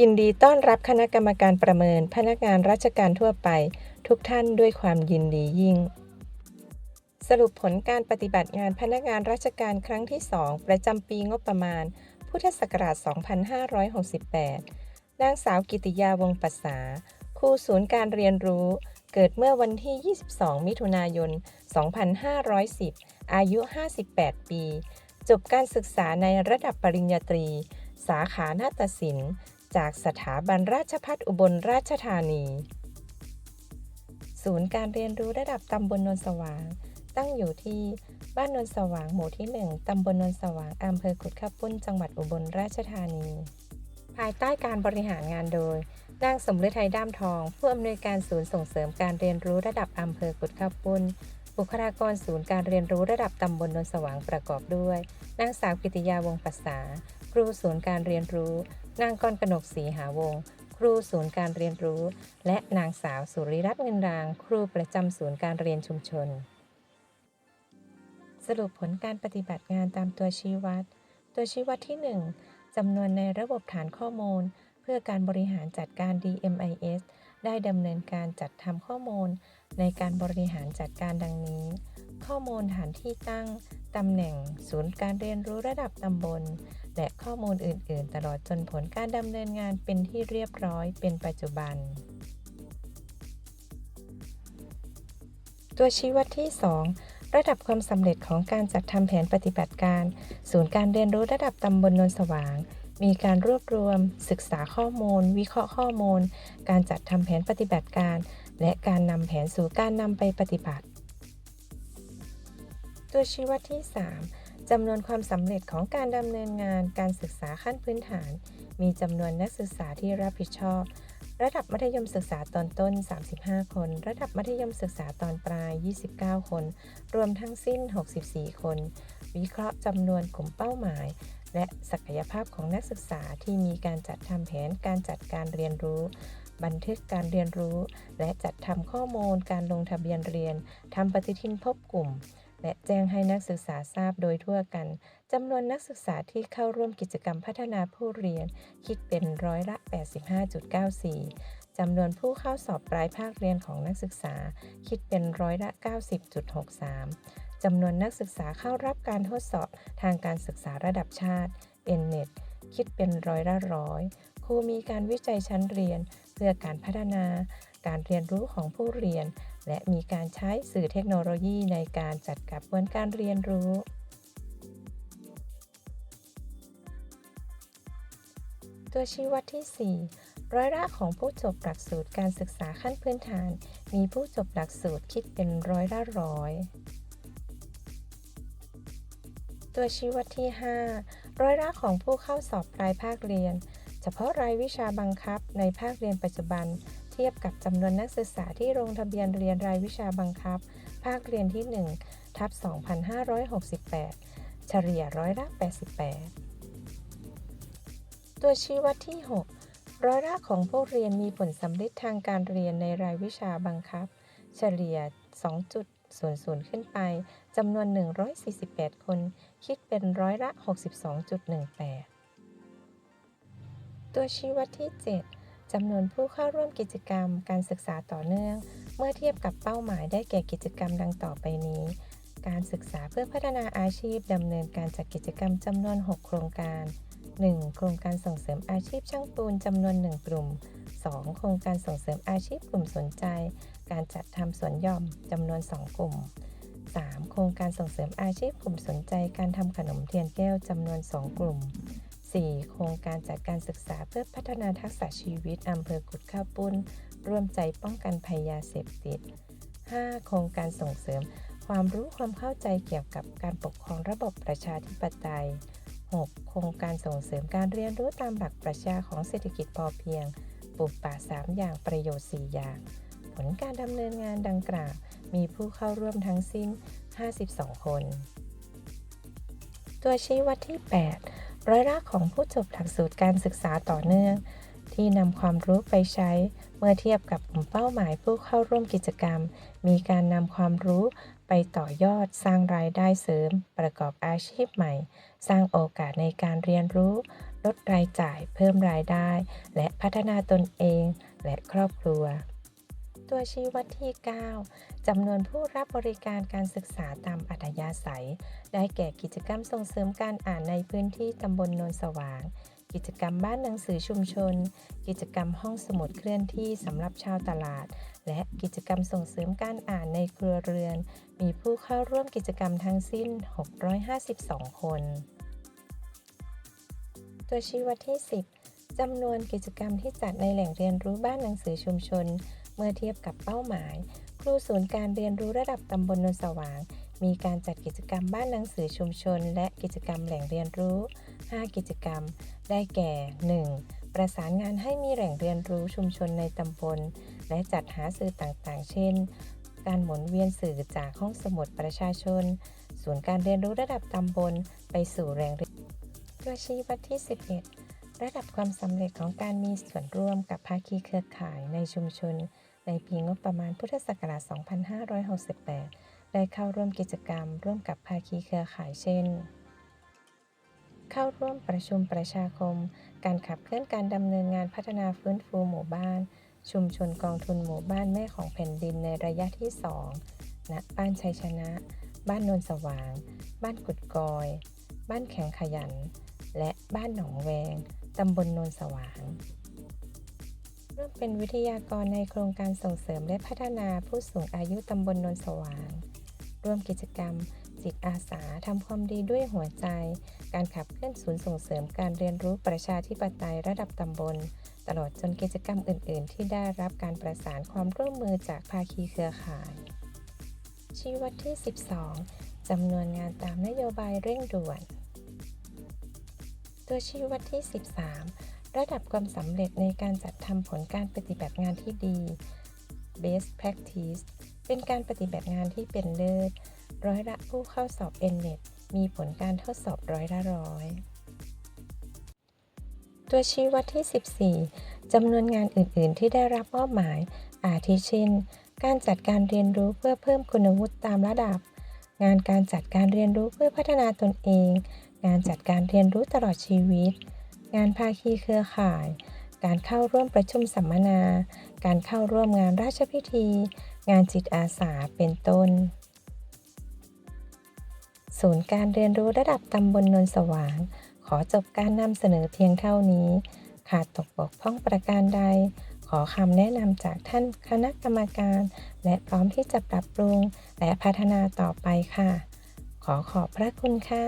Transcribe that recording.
ยินดีต้อนรับคณะกรรมการประเมิน พนักงานราชการทั่วไป ทุกท่านด้วยความยินดียิ่ง สรุปผลการปฏิบัติงานพนักงานราชการครั้งที่ 2 ประจำปีงบประมาณ พุทธศักราช 2568 นางสาวกิติยาวงปัสสาครูศูนย์การเรียนรู้ เกิดเมื่อวันที่ 22 มิถุนายน 2510 อายุ 58 ปี จบการศึกษาในระดับปริญญาตรี สาขานาฏศิลป์ จากสถาบันราชภัฏอุบลราชธานี ศูนย์การเรียนรู้ระดับตำบลนนสว่าง ตั้งอยู่ที่บ้านนนสว่างหมู่ที่ 1 ตำบลนนสว่าง อำเภอกุดข้าวปุ้น จังหวัดอุบลราชธานี ภายใต้การบริหารงานโดย นางสมฤทัยด้ามทอง ผู้อำนวยการศูนย์ส่งเสริมการเรียนรู้ระดับอำเภอกุดข้าวปุ้น บุคลากรศูนย์การเรียนรู้ระดับตำบลนนสว่างประกอบด้วย นางสาวกิติยาวงศ์ปัสสา ครูศูนย์การเรียนรู้ นางกรกนกศรีหาวง ครูศูนย์การเรียนรู้ และนางสาวสุริรัตน์เงินราง ครูประจำศูนย์การเรียนชุมชน สรุปผลการปฏิบัติงานตามตัวชี้วัด ตัวชี้วัดที่ 1จำนวนในระบบฐานข้อมูล เพื่อการบริหารจัดการ DMIS ได้ดำเนินการจัดทำข้อมูล ในการบริหารจัดการดังนี้ ข้อมูลฐานที่ตั้ง ตำแหน่ง ศูนย์การเรียนรู้ระดับตำบล และข้อมูลอื่น ๆ ตลอดจนผลการดำเนินงานเป็นที่เรียบร้อยเป็นปัจจุบัน ตัวชี้วัดที่ 2 ระดับความสำเร็จของการจัดทำแผนปฏิบัติการ ศูนย์การเรียนรู้ระดับตำบลนนสว่าง มีการรวบรวม ศึกษาข้อมูล วิเคราะห์ข้อมูล การจัดทำแผนปฏิบัติการ และการนำแผนสู่การนำไปปฏิบัติ ตัวชี้วัดที่ 3 จำนวนความสำเร็จของการดำเนินงานการศึกษาขั้นพื้นฐาน มีจำนวนนักศึกษาที่รับผิดชอบ ระดับมัธยมศึกษาตอนต้น 35 คน ระดับมัธยมศึกษาตอนปลาย 29 คน รวมทั้งสิ้น 64 คน วิเคราะห์จำนวนกลุ่มเป้าหมาย และศักยภาพของนักศึกษาที่มีการจัดทำแผนการจัดการเรียนรู้บันทึกการเรียนรู้ และจัดทำข้อมูลการลงทะเบียนเรียนทำปฏิทินพบกลุ่ม และแจ้งให้นักศึกษาทราบโดยทั่วกันจำนวนนักศึกษาที่เข้าร่วมกิจกรรมพัฒนาผู้เรียน คิดเป็นร้อยละ 85.94 จำนวนผู้เข้าสอบปลายภาคเรียนของนักศึกษา คิดเป็นร้อยละ 90.63 จำนวนนักศึกษาเข้ารับการทดสอบทางการศึกษาระดับชาติ N-NET คิดเป็นร้อยละร้อยครูมีการวิจัยชั้นเรียน เพื่อการพัฒนา การเรียนรู้ของผู้เรียน และมีการใช้สื่อเทคโนโลยีในการจัดกระบวนการเรียนรู้ ตัวชี้วัดที่ 4 ร้อยละของผู้จบหลักสูตรการศึกษาขั้นพื้นฐาน มีผู้จบหลักสูตรคิดเป็นร้อยละร้อยตัวชี้วัดที่ 5 ร้อยละของผู้เข้าสอบปลายภาคเรียน เฉพาะรายวิชาบังคับในภาคเรียนปัจจุบัน เทียบกับจำนวนนักศึกษาที่ลงทะเบียนเรียนรายวิชาบังคับ ภาคเรียนที่ 1 ทับ 2568 เฉลี่ยร้อยละ 88 ตัวชี้วัดที่ 6 ร้อยละของผู้เรียนมีผลสำเร็จทางการเรียนในรายวิชาบังคับ เฉลี่ย 2.00 ขึ้นไป จำนวน 148 คน คิดเป็นร้อยละ 62.18 ตัวชี้วัดที่ 7 จำนวนผู้เข้าร่วมกิจกรรมการศึกษาต่อเนื่อง เมื่อเทียบกับเป้าหมายได้แก่กิจกรรมดังต่อไปนี้ การศึกษาเพื่อพัฒนาอาชีพดำเนินการจัดกกิจกรรมจำนวน 6 โครงการ 1. โครงการส่งเสริมอาชีพช่างปูนจำนวน 1 กลุ่ม 2. โครงการส่งเสริมอาชีพกลุ่มสนใจ การจัดทำสวนย่อมจำนวน 2 กลุ่ม 3. โครงการส่งเสริมอาชีพกลุ่มสนใจ การทำขนมเทียนแก้วจำนวน 2 กลุ่ม 4. โครงการจัดการศึกษาเพื่อพัฒนาทักษะชีวิตอำเภอกุดข้าวปุ้น ร่วมใจป้องกันภัยยาเสพติด 5. โครงการส่งเสริม ความรู้ความเข้าใจเกี่ยวกับการปกครองระบบประชาธิปไตย 6. โครงการส่งเสริมการเรียนรู้ตามหลักปรัชญาของเศรษฐกิจพอเพียง ปลูกป่า 3 อย่างประโยชน์ 4 อย่าง ผลการดำเนินงานดังกล่าว มีผู้เข้าร่วมทั้งสิ้น 52 คน ตัวชี้วัดที่ 8 ร้อยละของผู้จบหลักสูตรการศึกษาต่อเนื่อง ที่นำความรู้ไปใช้ เมื่อเทียบกับกลุ่มเป้าหมายผู้เข้าร่วมกิจกรรม มีการนำความรู้ไปต่อยอดสร้างรายได้เสริม ประกอบอาชีพใหม่ สร้างโอกาสในการเรียนรู้ ลดรายจ่ายเพิ่มรายได้ และพัฒนาตนเอง และครอบครัว ตัวชี้วัดที่ 9 จำนวนผู้รับบริการการศึกษาตามอัธยาศัย ได้แก่กิจกรรมส่งเสริมการอ่านในพื้นที่ตำบลโนนสว่าง กิจกรรมบ้านหนังสือชุมชน กิจกรรมห้องสมุดเคลื่อนที่สำหรับชาวตลาด และกิจกรรมส่งเสริมการอ่านในครัวเรือน มีผู้เข้าร่วมกิจกรรมทั้งสิ้น 652 คน ตัวชี้วัดที่ 10จำนวนกิจกรรมที่จัดในแหล่งเรียนรู้บ้านหนังสือชุมชน เมื่อเทียบกับเป้าหมาย ครูศูนย์การเรียนรู้ระดับตำบลนนสว่าง มีการจัดกิจกรรมบ้านหนังสือชุมชน และกิจกรรมแหล่งเรียนรู้ 5 กิจกรรม ได้แก่ 1. ประสานงานให้มีแหล่งเรียนรู้ชุมชนในตำบล และจัดหาสื่อต่างๆ เช่น การหมุนเวียนสื่อจากห้องสมุดประชาชน ศูนย์การเรียนรู้ระดับตำบล ไปสู่แหล่งเรียนตัวชี้วัดที่ 11 ระดับความสำเร็จของการมีส่วนร่วมกับภาคีเครือข่ายในชุมชน ในปีงบประมาณพุทธศักราช 2568 ได้เข้าร่วมกิจกรรม ร่วมกับภาคีเครือข่ายเช่น เข้าร่วมประชุมประชาคม การขับเคลื่อนการดำเนินงานพัฒนาฟื้นฟูหมู่บ้าน ชุมชนกองทุนหมู่บ้านแม่ของแผ่นดินในระยะที่ 2 ณ บ้านชัยชนะ บ้านนนสว่าง บ้านกุดกอย บ้านแข็งขยัน และบ้านหนองแวง ตำบลโนนสว่างร่วมเป็นวิทยากรในโครงการส่งเสริมและพัฒนาผู้สูงอายุตำบลโนนสว่าง ร่วมกิจกรรม จิตอาสาทำความดีด้วยหัวใจ การขับเคลื่อนศูนย์ส่งเสริมการเรียนรู้ประชาธิปไตยระดับตำบล ตลอดจนกิจกรรมอื่น ๆ ที่ได้รับการประสานความร่วมมือจากภาคีเครือข่าย ชี้วัดที่ 12จำนวนงานตามนโยบายเร่งด่วน ตัวชี้วัดที่ 13 ระดับความสำเร็จในการจัดทำผลการปฏิบัติงานที่ดี Best Practice เป็นการปฏิบัติงานที่เป็นเลิศ ร้อยละผู้เข้าสอบ n n e t มีผลการทดสอบร้อยละร้อย ตัวชี้วัดที่ 14 จำนวนงานอื่น ๆ ที่ได้รับมอบหมาย อาทิเช่น การจัดการเรียนรู้เพื่อเพิ่มคุณวุฒิตามระดับ งานการจัดการเรียนรู้เพื่อพัฒนาตนเอง งานจัดการเรียนรู้ตลอดชีวิต งานภาคีเครือข่าย การเข้าร่วมประชุมสัมมนา การเข้าร่วมงานราชพิธี งานจิตอาสาเป็นต้น ศูนย์การเรียนรู้ระดับตำบลนนสว่าง ขอจบการนำเสนอเพียงเท่านี้ ขาดตกบกพร่องประการใด ขอคำแนะนำจากท่านคณะกรรมการ และพร้อมที่จะปรับปรุงและพัฒนาต่อไปค่ะ ขอขอบพระคุณค่ะ